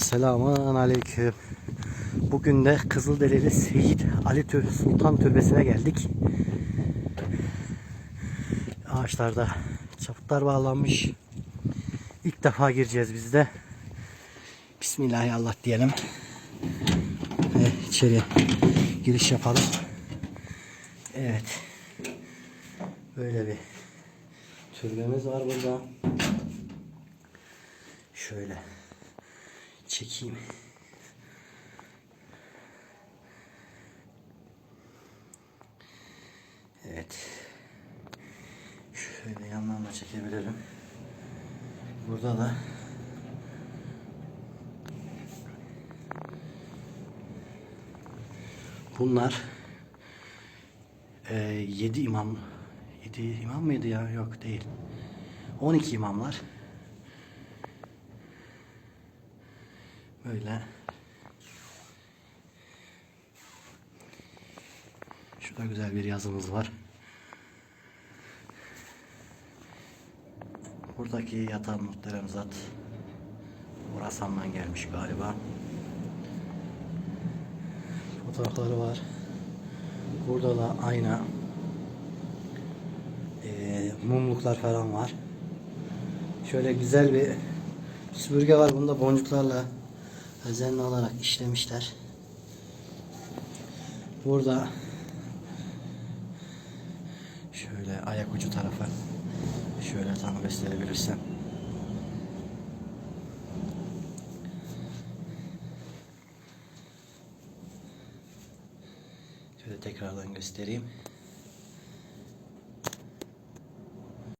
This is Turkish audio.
Selamun aleyküm. Bugün de Kızılderili Seyit Ali Tür Sultan Türbesi'ne geldik. Ağaçlarda çaputlar bağlanmış. İlk defa gireceğiz biz de. Bismillahirrahmanirrahim diyelim. Ve içeri giriş yapalım. Evet. Böyle bir türbemiz var burada. Şöyle çekeyim. Evet. Şöyle yandan da çekebilirim. Burada da bunlar e, 7 imam 7 imam mıydı ya? Yok değil. 12 imamlar. Böyle. Şurada güzel bir yazımız var. Buradaki yatan muhterem zat Horasan'dan gelmiş galiba. Fotoğrafları var. Burada da ayna eee, mumluklar falan var. Şöyle güzel bir süpürge var. Bunda boncuklarla özenli olarak işlemişler. Burada şöyle ayak ucu tarafa şöyle tam gösterebilirsem. Şöyle tekrardan göstereyim.